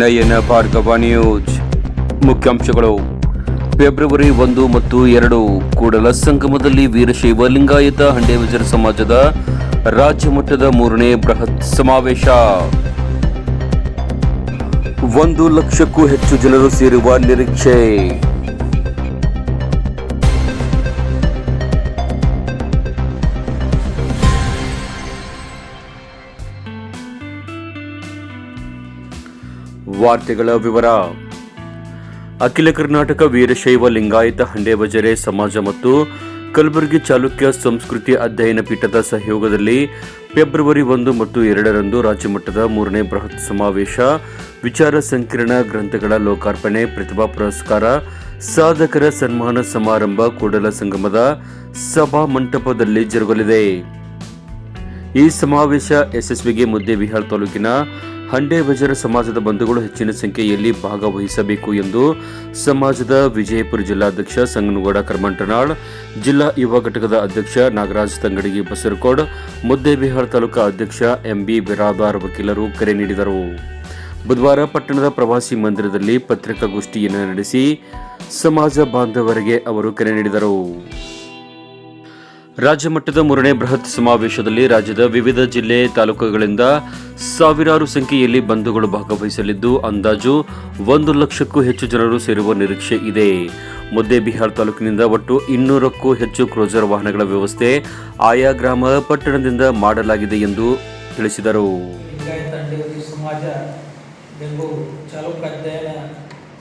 ನಯನ Bhargava news ಮುಖ್ಯಾಂಶಗಳು. February ಒಂದು ಮತ್ತು ಎರಡು ಕೂಡಲ ಸಂಗಮದಲ್ಲಿ ವೀರಶೈವ ಲಿಂಗಾಯತ ಹಂಡೇವಜರ ಸಮಾಜದ ರಾಜ್ಯ ಮಟ್ಟದ ಮೂರನೇ ಬೃಹತ್ ಸಮಾವೇಶ. ಒಂದು ಲಕ್ಷಕ್ಕೂ ಹೆಚ್ಚು ಜನರು ಸೇರುವ ನಿರೀಕ್ಷೆ. ವಾರ್ತೆಗಳ ವಿವರ. ಅಖಿಲ ಕರ್ನಾಟಕ ವೀರಶೈವ ಲಿಂಗಾಯತ ಹಂಡೇಬಜರೆ ಸಮಾಜ ಮತ್ತು ಕಲಬುರಗಿ ಚಾಲುಕ್ಯ ಸಂಸ್ಕೃತಿ ಅಧ್ಯಯನ ಪೀಠದ ಸಹಯೋಗದಲ್ಲಿ ಫೆಬ್ರವರಿ ಒಂದು ಮತ್ತು ಎರಡರಂದು ರಾಜ್ಯ ಮಟ್ಟದ ಮೂರನೇ ಬೃಹತ್ ಸಮಾವೇಶ ವಿಚಾರ ಸಂಕಿರಣ ಗ್ರಂಥಗಳ ಲೋಕಾರ್ಪಣೆ, ಪ್ರತಿಭಾ ಪುರಸ್ಕಾರ, ಸಾಧಕರ ಸನ್ಮಾನ ಸಮಾರಂಭ ಕೂಡಲ ಸಂಗಮದ ಸಭಾ ಮಂಟಪದಲ್ಲಿ ಜರುಗಲಿದೆ. ಈ ಸಮಾವೇಶ ಯಶಸ್ವಿಗೆ ವಿಹಾರ್ ತಾಲೂಕಿನ ಹಂಡೆ ಬಜಾರ ಸಮಾಜದ ಬಂಧುಗಳು ಹೆಚ್ಚಿನ ಸಂಖ್ಯೆಯಲ್ಲಿ ಭಾಗವಹಿಸಬೇಕು ಎಂದು ಸಮಾಜದ ವಿಜಯಪುರ ಜಿಲ್ಲಾಧ್ಯಕ್ಷ ಸಂಗನಗೌಡ ಕರ್ಮಂಟನಾಳ್, ಜಿಲ್ಲಾ ಯುವ ಘಟಕದ ಅಧ್ಯಕ್ಷ ನಾಗರಾಜ್ ತಂಗಡಗಿ ಬಸರಕೋಡ್, ಮುದ್ದೇಬಿಹಾಳ್ ತಾಲೂಕಾ ಅಧ್ಯಕ್ಷ ಎಂಬಿ ಬಿರಾದಾರ್ ವಕೀಲರು ಕರೆ ನೀಡಿದರು. ಬುಧವಾರ ಪಟ್ಟಣದ ಪ್ರವಾಸಿ ಮಂದಿರದಲ್ಲಿ ಪತ್ರಿಕಾಗೋಷ್ಠಿಯನ್ನು ನಡೆಸಿ ಸಮಾಜ ಬಾಂಧವರಿಗೆ ಅವರು ಕರೆ ನೀಡಿದರು. ರಾಜ್ಯ ಮಟ್ಟದ ಮೂರನೇ ಬೃಹತ್ ಸಮಾವೇಶದಲ್ಲಿ ರಾಜ್ಯದ ವಿವಿಧ ಜಿಲ್ಲೆ ತಾಲೂಕುಗಳಿಂದ ಸಾವಿರಾರು ಸಂಖ್ಯೆಯಲ್ಲಿ ಬಂಧುಗಳು ಭಾಗವಹಿಸಲಿದ್ದು, ಅಂದಾಜು ಒಂದು ಲಕ್ಷಕ್ಕೂ ಹೆಚ್ಚು ಜನರು ಸೇರುವ ನಿರೀಕ್ಷೆ ಇದೆ. ಮುದ್ದೇಬಿಹಾರ್ ತಾಲೂಕಿನಿಂದ ಒಟ್ಟು ಇನ್ನೂರಕ್ಕೂ ಹೆಚ್ಚು ಕ್ರೋಜರ್ ವಾಹನಗಳ ವ್ಯವಸ್ಥೆ ಆಯಾ ಗ್ರಾಮ ಪಟ್ಟಣದಿಂದ ಮಾಡಲಾಗಿದೆ ಎಂದು ತಿಳಿಸಿದರು.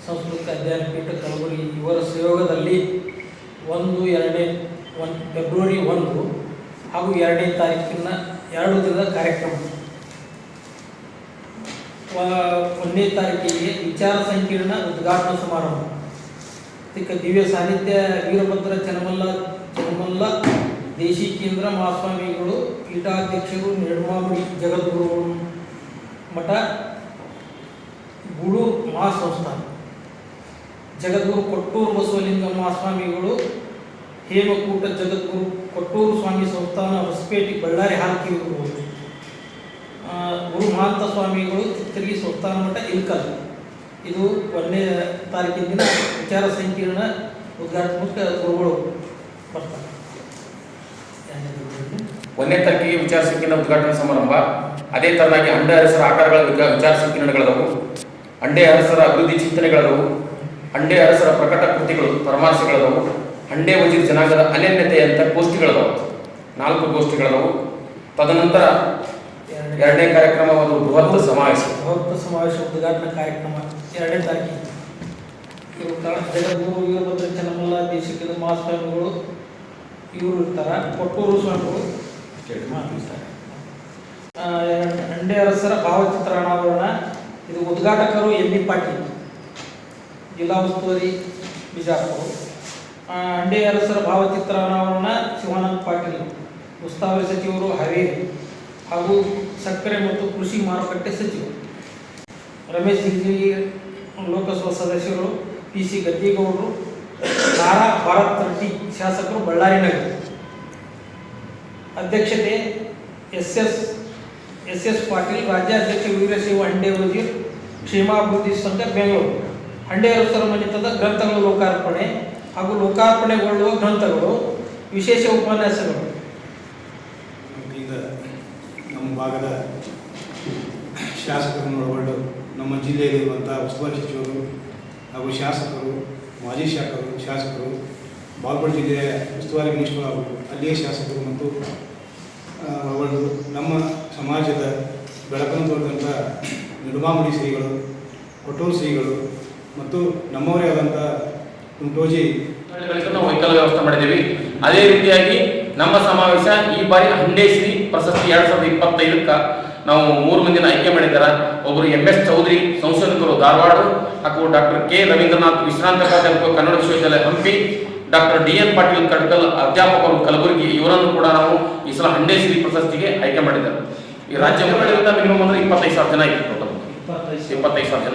ಸಂಸ್ಕೃತಿ ಅಧ್ಯಯನ ಪೀಠ ಕಲಬುರಗಿ ಇವರ ಸಹಯೋಗದಲ್ಲಿ ಒಂದು ಎರಡನೇ ಫೆಬ್ರವರಿ ಒಂದು ಹಾಗೂ ಎರಡನೇ ತಾರೀಕಿನ ಎರಡು ದಿನದ ಕಾರ್ಯಕ್ರಮ. ಒಂದನೇ ತಾರೀಕಿಗೆ ವಿಚಾರ ಸಂಕಿರಣ ಉದ್ಘಾಟನಾ ಸಮಾರಂಭ. ಇದಕ್ಕೆ ದಿವ್ಯ ಸಾಹಿತ್ಯ ವೀರಭದ್ರ ಚನ್ನಮಲ್ಲ ಚನ್ನಮಲ್ಲ, ದೇಶಿ ಕೇಂದ್ರ ಮಹಾಸ್ವಾಮಿಗಳು, ಪೀಠಾಧ್ಯಕ್ಷರು, ನಿರ್ಮಾಮಿ ಜಗದ್ಗುರು ಮಠ ಗುರು ಮಹಾಸಂಸ್ಥಾನ. ಜಗದ್ಗುರು ಕೊಟ್ಟೂರು ಬಸವಲಿಂಗ ಮಹಾಸ್ವಾಮಿಗಳು ಹೇಮಕೂಟ ಜಗದ್ಗುರು ಕೊಟ್ಟೂರು ಸ್ವಾಮಿ ಸಂಸ್ಥಾನ ಹೊಸಪೇಟೆ ಬಳ್ಳಾರಿ ಹಾಕಿ ಇರ್ಬೋದು ಆ, ಗುರು ಮಹಾಂತ ಸ್ವಾಮಿಗಳು ತಿರುಗಿ ಸಂಸ್ಥಾನ ಮಠ ಇಲ್ಕಲ್ ಇದು ಒಂದನೇ ತಾರೀಕಿನ ದಿನ ವಿಚಾರ ಸಂಕಿರಣ ಉದ್ಘಾಟನಕ್ಕೆ ಗುರುಗಳು ಬರ್ತಾರೆ. ಒಂದನೇ ತಾರೀಕಿಗೆ ವಿಚಾರ ಸಂಕಿರಣ ಉದ್ಘಾಟನಾ ಸಮಾರಂಭ. ಅದೇ ತರನಾಗಿ ಅಂಡೆ ಅರಸರ ಆಕಾರಗಳ ವಿಚಾರ ಸಂಕಿರಣಗಳದವು. ಅಂಡೆ ಅರಸರ ಅಭಿವೃದ್ಧಿ ಚಿಂತನೆಗಳದವು. ಅಂಡೆ ಅರಸರ ಪ್ರಕಟ ಕೃತಿಗಳು ಪರಾಮರ್ಶೆಗಳದವು. ಅಂಡೆ ವಜೀರ್ ಜನಾಂಗದ ಅನನ್ಯತೆಯಂತ ಗೋಷ್ಠಿಗಳದವು. ನಾಲ್ಕು ಗೋಷ್ಠಿಗಳದವು. ತದನಂತರ ಎರಡನೇ ಕಾರ್ಯಕ್ರಮ ಒಂದು ಬೃಹತ್ ಸಮಾವೇಶ. ಬೃಹತ್ ಸಮಾವೇಶ ಉದ್ಘಾಟನಾ ಕಾರ್ಯಕ್ರಮ ಎರಡನೇ ತಾರೀಖಿ. ಇವರು ಕ- ಜಗದ್ಗುರು ವೀರಭದ್ರ ಚನ್ನಮಲ್ಲ ದೇಶಕ್ಕೆ ಮಹಾಸ್ವಾಮಿಗಳು ಇವರು ಇರ್ತಾರೆ. ಕೊಟ್ಟೂರು ಸ್ವಾಮಿಗಳು. ಹಂಡೆ ಆ, ಅಂಡೆ ಅರಸರ ಭಾವಚಿತ್ರ ಅನಾವರಣ. ಇದು ಉದ್ಘಾಟಕರು ಎಂ ಬಿ ಪಾಟೀಲ್ ಜಿಲ್ಲಾ ಉಸ್ತುವಾರಿ ಬಿಜಾಪುರ. ಅಂಡೆ ಅರಸರ ಭಾವಚಿತ್ರ ಅನಾವರಣ ಶಿವಾನಂದ ಪಾಟೀಲ್ ಉಸ್ತುವಾರಿ ಸಚಿವರು, ಹಾವೇರಿ ಹಾಗೂ ಸಕ್ಕರೆ ಮತ್ತು ಕೃಷಿ ಮಾರುಕಟ್ಟೆ ಸಚಿವರು, ರಮೇಶ್ ಜಿಗಜಿಗಿ ಲೋಕಸಭಾ ಸದಸ್ಯರು ಪಿ ಸಿ ಗದ್ದಿಗೌಡರು, ನಾರಾ ಭಾರತ್ ರೆಡ್ಡಿ ಶಾಸಕರು ಬಳ್ಳಾರಿ ನಗರ ಅಧ್ಯಕ್ಷತೆ S S S S Patil, ರಾಜ್ಯಾಧ್ಯಕ್ಷ ವೀರಶೈವ ಹಂಡೆ ವಜೀರ್ ಕ್ಷೇಮಾಭಿವೃದ್ಧಿ ಸಂಘ ಬೆಂಗಳೂರು. ಹಂಡೆ ಅರಸರ ಮನೆತದ ಗ್ರಂಥಗಳ ಲೋಕಾರ್ಪಣೆ. ಹಾಗೂ ಲೋಕಾರ್ಪಣೆಗೊಳ್ಳುವ ಗ್ರಂಥಗಳು, ವಿಶೇಷ ಉಪನ್ಯಾಸಗಳು. ನಮ್ಮ ಭಾಗದ ಶಾಸಕರನ್ನು ಒಳಗೊಂಡು ನಮ್ಮ ಜಿಲ್ಲೆಯಲ್ಲಿರುವಂಥ ಉಸ್ತುವಾರಿ ಸಚಿವರು ಹಾಗೂ ಶಾಸಕರು, ಮಾಜಿ ಶಾಸಕರು ಶಾಸಕರು, ಬಾಗಲಕೋಟೆ ಜಿಲ್ಲೆಯ ಉಸ್ತುವಾರಿ ಮಿನಿಸ್ಟರ್ ಹಾಗೂ ಅಲ್ಲಿಯ ಶಾಸಕರು ಮತ್ತು ಅವರು ನಮ್ಮ ಸಮಾಜದ ಬೆಳಕನ್ನು ತೋರಿದಂಥ ನಿಡುಮಾಮುಡಿ ಶ್ರೀಗಳು, ಕೊಟ್ಟೂರು ಶ್ರೀಗಳು ಮತ್ತು ನಮ್ಮವರೇ ಆದಂಥ ಕುಂಟೋಜಿ ವೆಹಿಕಲ್ ವ್ಯವಸ್ಥೆ ಮಾಡಿದ್ದೀವಿ. ಅದೇ ರೀತಿಯಾಗಿ ನಮ್ಮ ಸಮಾವೇಶ ಈ ಬಾರಿ ಹಂಡೇಶ್ರೀ ಪ್ರಶಸ್ತಿ ಎರಡ್ ಸಾವಿರದ ಇಪ್ಪತ್ತೈದಕ್ಕ ನಾವು ಮೂರು ಮಂದಿನ ಆಯ್ಕೆ ಮಾಡಿದ್ದಾರೆ. ಒಬ್ಬರು ಎಂ ಎಸ್ ಚೌಧರಿ ಸಂಶೋಧಕರು ಧಾರವಾಡ ಹಾಗೂ ಡಾಕ್ಟರ್ ಕೆ ರವೀಂದ್ರನಾಥ್ ವಿಶ್ರಾಂತ ಪ್ರಾಧ್ಯಾಪಕ ಕನ್ನಡ ವಿಶ್ವವಿದ್ಯಾಲಯ Hampi doctor D N Patil Kadkal ಅಧ್ಯಾಪಕರು ಕಲಬುರಗಿ ಇವರನ್ನು ಕೂಡ ನಾವು ಈ ಸಲ ಹಂಡೇಶ್ರೀ ಪ್ರಶಸ್ತಿಗೆ ಆಯ್ಕೆ ಮಾಡಿದ್ದಾರೆ. ಈ ರಾಜ್ಯ ಮಿನಿಮಮ್ ಅಂದ್ರೆ ಇಪ್ಪತ್ತೈದು ಸಾವಿರ ಜನ ಇತ್ತು. ಇಪ್ಪತ್ತೈದು ಸಾವಿರ.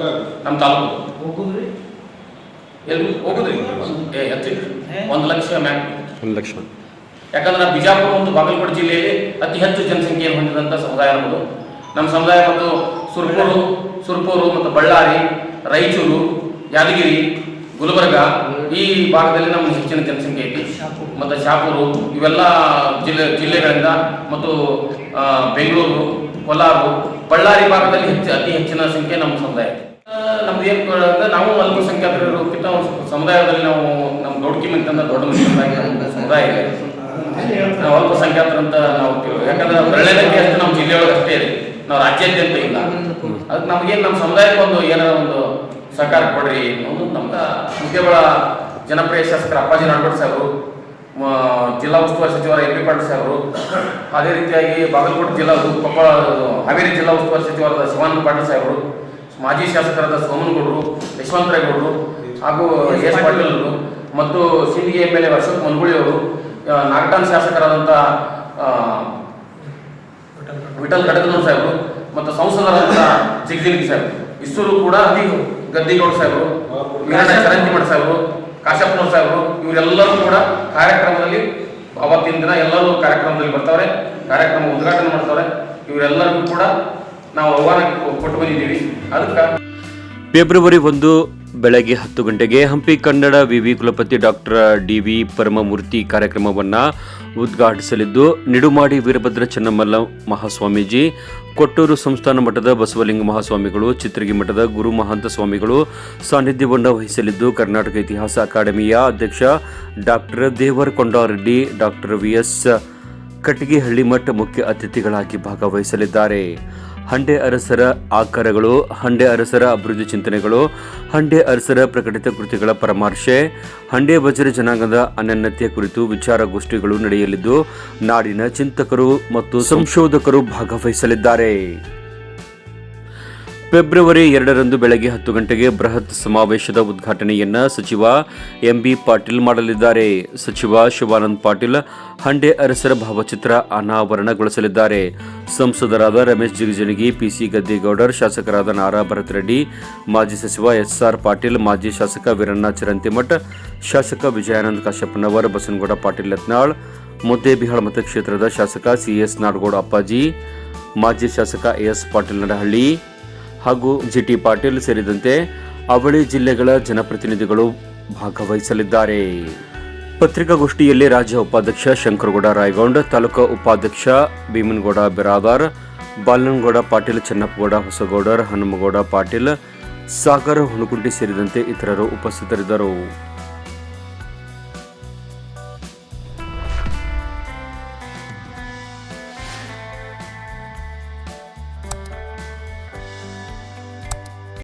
ಜನ. ನಮ್ಮ ತಾಲೂಕು. ಎಲ್ಲಿ ಹೋಗುದ್ರಿ ಒಂದು ಲಕ್ಷ ಮ್ಯಾಕ್ ಒಂದು ಲಕ್ಷ. ಯಾಕಂದ್ರೆ ಬಿಜಾಪುರ ಒಂದು ಬಾಗಲಕೋಟೆ ಜಿಲ್ಲೆಯಲ್ಲಿ ಅತಿ ಹೆಚ್ಚು ಜನಸಂಖ್ಯೆಯನ್ನು ಹೊಂದಿದಂತ ಸಮುದಾಯ ಇರಬಹುದು ನಮ್ಮ ಸಮುದಾಯ ಮತ್ತು ಸುರ್ಪೂರು ಸುರ್ಪೂರು ಮತ್ತು ಬಳ್ಳಾರಿ ರಾಯಚೂರು ಯಾದಗಿರಿ ಗುಲ್ಬರ್ಗ ಈ ಭಾಗದಲ್ಲಿ ನಮ್ಮ ಹೆಚ್ಚಿನ ಜನಸಂಖ್ಯೆ ಐತಿ. ಮತ್ತೆ ಶಾಪುರು ಇವೆಲ್ಲ ಜಿಲ್ಲೆ ಜಿಲ್ಲೆಗಳಿಂದ ಮತ್ತು ಬೆಂಗಳೂರು ಕೋಲಾರ ಬಳ್ಳಾರಿ ಭಾಗದಲ್ಲಿ ಹೆಚ್ಚು ಅತಿ ಹೆಚ್ಚಿನ ಸಂಖ್ಯೆ ನಮ್ಮ ಸಮುದಾಯ ನಮ್ದು ಏನು ಅಂದ್ರೆ ನಾವು ಅಲ್ಪಸಂಖ್ಯಾತರಿಗಿಂತ ಸಮುದಾಯದಲ್ಲಿ ನಾವು ನಮ್ಮ ದೊಡ್ಡ ಮಂದಿ ದೊಡ್ಡ ಮಂದಿ ಸಮುದಾಯ ಇದೆ. ನಾವು ಅಲ್ಪಸಂಖ್ಯಾತರಂತ ನಾವು ಯಾಕಂದ್ರೆ ಬೆರಳೆಣಕ್ಕೆ ಅಷ್ಟು ನಮ್ಮ ಜಿಲ್ಲೆಯೊಳಗೆ ಅಷ್ಟೇ ಇದೆ. ನಾವು ರಾಜ್ಯಾದ್ಯಂತ ಇಲ್ಲ. ಅದಕ್ಕೆ ನಮಗೇನು ನಮ್ಮ ಸಮುದಾಯಕ್ಕೆ ಒಂದು ಏನಾರ ಒಂದು ಸಹಕಾರ ಕೊಡ್ರಿ ಅನ್ನೋದು ನಮ್ಮ ಮುಖ್ಯಬಳ ಜನಪ್ರಿಯ ಶಾಸಕರ ಅಪ್ಪಾಜಿ ನಾಡಗೌಡ ಸಾಹೇಬರು ಜಿಲ್ಲಾ ಉಸ್ತುವಾರಿ ಸಚಿವರ ಎಂ ಪಿ ಪಾಟೀಲ್ ಅದೇ ರೀತಿಯಾಗಿ ಬಾಗಲಕೋಟೆ ಜಿಲ್ಲಾ ಕೊಪ್ಪಳ ಹಾವೇರಿ ಜಿಲ್ಲಾ ಉಸ್ತುವಾರಿ ಸಚಿವರಾದ ಶಿವಾನಂದ ಪಾಟೀಲ್ ಸಾಹೇಬರು ಮಾಜಿ ಶಾಸಕರಾದ ಸೋಮನಗೌಡರು, ಯಶವಂತರಾಯಗೌಡರು ಹಾಗೂ ಎಸ್ ಪಾಟೀಲ್ ಅವರು ಮತ್ತು Sindagi M L A Ashok ಅವರು ನಾಗಟಾನ್ ಶಾಸಕರಾದಂಥ ವಿಠಲ್ ಕಡಕನೂರ್ ಸಾಹೇಬರು ಮತ್ತು ಸಂಸದರಾದಂಥ ಜಿಗ್ಜಿಲ್ಗಿ ಸಾಹೇಬರು. ಇಷ್ಟರು ಕೂಡ ಗದ್ದಿಗೌಡ ಸಾಹೇಬರು ಚರಂತಿಮಠ ಸಾಹೇಬರು ಕಾಶಪ್ಪನವ್ರ ಸಾಹೇಬರು, ಇವರೆಲ್ಲರೂ ಕೂಡ ಕಾರ್ಯಕ್ರಮದಲ್ಲಿ ಅವತ್ತಿನ ದಿನ ಎಲ್ಲರೂ ಕಾರ್ಯಕ್ರಮದಲ್ಲಿ ಬರ್ತಾವ್ರೆ, ಕಾರ್ಯಕ್ರಮ ಉದ್ಘಾಟನೆ ಮಾಡ್ತಾವ್ರೆ. ಇವರೆಲ್ಲರಿಗೂ ಕೂಡ ನಾವು ಕೊಟ್ಟು ಬಂದಿದ್ದೀವಿ. ಅದಕ್ಕೆ ಫೆಬ್ರವರಿ ಒಂದು, ಬೆಳಗ್ಗೆ ಹತ್ತು ಗಂಟೆಗೆ ಹಂಪಿ ಕನ್ನಡ ವಿವಿ ಕುಲಪತಿ ಡಾಕ್ಟರ್ ಡಿ ವಿ ಪರಮಮೂರ್ತಿ ಕಾರ್ಯಕ್ರಮವನ್ನು ಉದ್ಘಾಟಿಸಲಿದ್ದು, ನಿಡುಮಾಡಿ ವೀರಭದ್ರ ಚೆನ್ನಮಲ್ಲ ಮಹಾಸ್ವಾಮೀಜಿ, ಕೊಟ್ಟೂರು ಸಂಸ್ಥಾನ ಮಠದ ಬಸವಲಿಂಗ ಮಹಾಸ್ವಾಮಿಗಳು ಚಿತ್ರಗಿ ಮಠದ ಗುರು ಮಹಾಂತ ಸ್ವಾಮಿಗಳು ಸಾನ್ನಿಧ್ಯವನ್ನು ವಹಿಸಲಿದ್ದು, ಕರ್ನಾಟಕ ಇತಿಹಾಸ ಅಕಾಡೆಮಿಯ ಅಧ್ಯಕ್ಷ ಡಾಕ್ಟರ್ ದೇವರ್ ಕೊಂಡಾರೆಡ್ಡಿ, ಡಾಕ್ಟರ್ ವಿ ಎಸ್ ಮಠ ಮುಖ್ಯ ಅತಿಥಿಗಳಾಗಿ ಭಾಗವಹಿಸಲಿದ್ದಾರೆ. ಹಂಡೆ ಅರಸರ ಆಕಾರಗಳು, ಹಂಡೆ ಅರಸರ ಅಭಿವೃದ್ಧಿ ಚಿಂತನೆಗಳು, ಹಂಡೆ ಅರಸರ ಪ್ರಕಟಿತ ಕೃತಿಗಳ ಪರಾಮರ್ಶೆ, ಹಂಡೆ ಬಜರ ಜನಾಂಗದ ಅನನ್ಯತೆ ಕುರಿತು ವಿಚಾರಗೋಷ್ಠಿಗಳು ನಡೆಯಲಿದ್ದು, ನಾಡಿನ ಚಿಂತಕರು ಮತ್ತು ಸಂಶೋಧಕರು ಭಾಗವಹಿಸಲಿದ್ದಾರೆ. ಫೆಬ್ರವರಿ ಎರಡರಂದು ಬೆಳಗ್ಗೆ ಹತ್ತು ಗಂಟೆಗೆ ಬೃಹತ್ ಸಮಾವೇಶದ ಉದ್ಘಾಟನೆಯನ್ನ ಸಚಿವ ಎಂಬಿ ಪಾಟೀಲ್ ಮಾಡಲಿದ್ದಾರೆ. ಸಚಿವ ಶಿವಾನಂದ್ ಪಾಟೀಲ್ ಹಂಡೆ ಅರಸರ ಭಾವಚಿತ್ರ ಅನಾವರಣಗೊಳಿಸಲಿದ್ದಾರೆ. ಸಂಸದರಾದ ರಮೇಶ್ ಜಿಗಜಿಣಗಿ, ಪಿಸಿ ಗದ್ದಿಗೌಡರ್, ಶಾಸಕರಾದ ನಾರಾ ಭರತ್ ರೆಡ್ಡಿ ಮಾಜಿ ಸಚಿವ ಎಸ್ಆರ್ ಪಾಟೀಲ್, ಮಾಜಿ ಶಾಸಕ ವೀರಣ್ಣ ಚಿರಂತಿಮಠ್, ಶಾಸಕ ವಿಜಯಾನಂದ ಕಾಶ್ಯಪ್ಪನವರ್ ಬಸನಗೌಡ ಪಾಟೀಲ್ ಯತ್ನಾಳ್ ಮುದ್ದೇಬಿಹಾಳ್ ಮತಕ್ಷೇತ್ರದ ಶಾಸಕ ಸಿಎಸ್ ನಾಡಗೌಡ ಅಪ್ಪಾಜಿ, ಮಾಜಿ ಶಾಸಕ ಎಸ್ ಪಾಟೀಲ್ ನಡಹಳ್ಳಿ ಹಾಗೂ ಜಿಟಿ ಪಾಟೀಲ್ ಸೇರಿದಂತೆ ಅವಳಿ ಜಿಲ್ಲೆಗಳ ಜನಪ್ರತಿನಿಧಿಗಳು ಭಾಗವಹಿಸಲಿದ್ದಾರೆ. ಪತ್ರಿಕಾಗೋಷ್ಠಿಯಲ್ಲಿ ರಾಜ್ಯ ಉಪಾಧ್ಯಕ್ಷ ಶಂಕರಗೌಡ ರಾಯಗೌಂಡ್, ತಾಲೂಕಾ ಉಪಾಧ್ಯಕ್ಷ ಭೀಮನಗೌಡ ಬಿರಾದಾರ್, ಬಾಲನಗೌಡ ಪಾಟೀಲ್, ಚನ್ನಪ್ಪಗೌಡ ಹೊಸಗೌಡರ್ ಹನುಮಗೌಡ ಪಾಟೀಲ್, ಸಾಗರ ಹುಣಕುಂಟಿ ಸೇರಿದಂತೆ ಇತರರು ಉಪಸ್ಥಿತರಿದ್ದರು.